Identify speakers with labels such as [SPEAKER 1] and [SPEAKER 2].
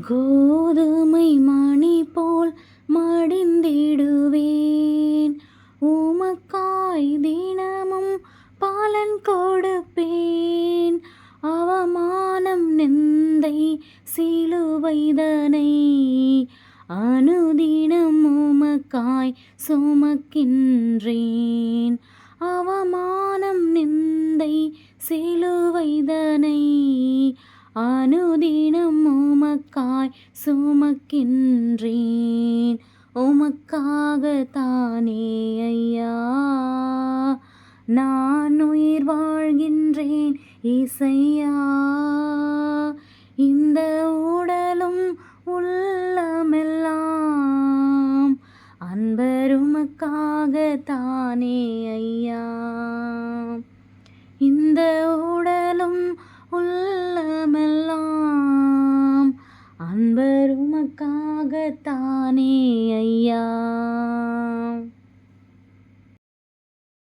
[SPEAKER 1] கோதுமை மணி போல் மடிந்திடுவேன். உமக்காய் தினமும் பாலன் கொடுப்பேன். அவமானம் நெந்தை சிலுவைதனை. அனுதினம் உமக்காய் சுமக்கின்றேன். அவமானம் நிந்தை சிலுவைதனை. அனுதினம் உமக்காய் சுமக்கின்றேன். உமக்காகத்தானே ஐயா. நான் உயிர் வாழ்கின்றேன் இசையா. இந்த உடலும் உள்ளமெல்லாம் அன்பருமக்காகத்தானே ஐயா. இந்த உடலும் உள்ள நமக்காகத்தானே